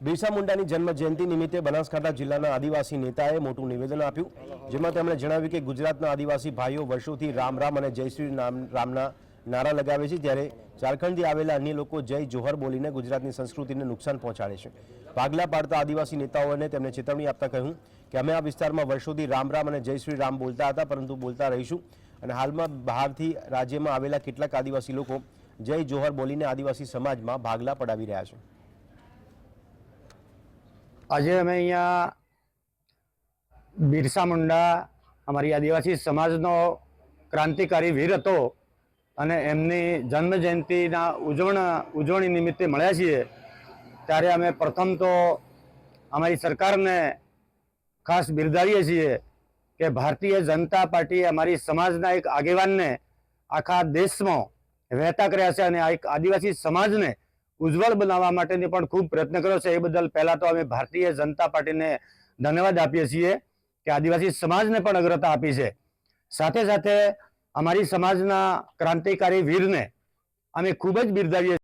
બિરસા મુંડાની જન્મ જયંતિ નિમિત્તે બનાસકાંઠા જિલ્લાના આદિવાસી નેતાએ મોટું નિવેદન આપ્યું, જેમાં તેમણે જણાવ્યું કે ગુજરાતના આદિવાસી ભાઈઓ વર્ષોથી રામ રામ અને જય શ્રી રામ રામના નારા લગાવે છે ત્યારે ઝારખંડથી આવેલા અન્ય લોકો જય જોહર બોલીને ગુજરાતની સંસ્કૃતિને નુકસાન પહોંચાડે છે. ભાગલા પાડતા આદિવાસી નેતાઓને તેમણે ચેતવણી આપતા કહ્યું કે અમે આ વિસ્તારમાં વર્ષોથી રામ રામ અને જય શ્રી રામ બોલતા હતા, પરંતુ બોલતા રહીશું અને હાલમાં બહારથી રાજ્યમાં આવેલા કેટલાક આદિવાસી લોકો જય જોહર બોલીને આદિવાસી સમાજમાં ભાગલા પડાવી રહ્યા છે. આજે અમે અહીંયા બિરસા મુંડા, અમારી આદિવાસી સમાજનો ક્રાંતિકારી વીર હતો અને એમની જન્મ જયંતિના ઉજવણ, ઉજવણી નિમિત્તે મળ્યા છીએ. ત્યારે અમે પ્રથમ તો અમારી સરકારને ખાસ બિરદાવીએ છીએ કે ભારતીય જનતા પાર્ટીએ અમારી સમાજના એક આગેવાનને આખા દેશમાં વહેતા કર્યા છે અને આ એક આદિવાસી સમાજને ઉજ્જવળ બનાવવા માટેની પણ ખૂબ પ્રયત્ન કર્યો છે. એ બદલ પહેલા તો અમે ભારતીય જનતા પાર્ટીને ધન્યવાદ આપીએ છીએ કે આદિવાસી સમાજને પણ અગ્રતા આપી છે. સાથે સાથે અમારી સમાજના ક્રાંતિકારી વીરને અમે ખૂબ જ બિરદાવીએ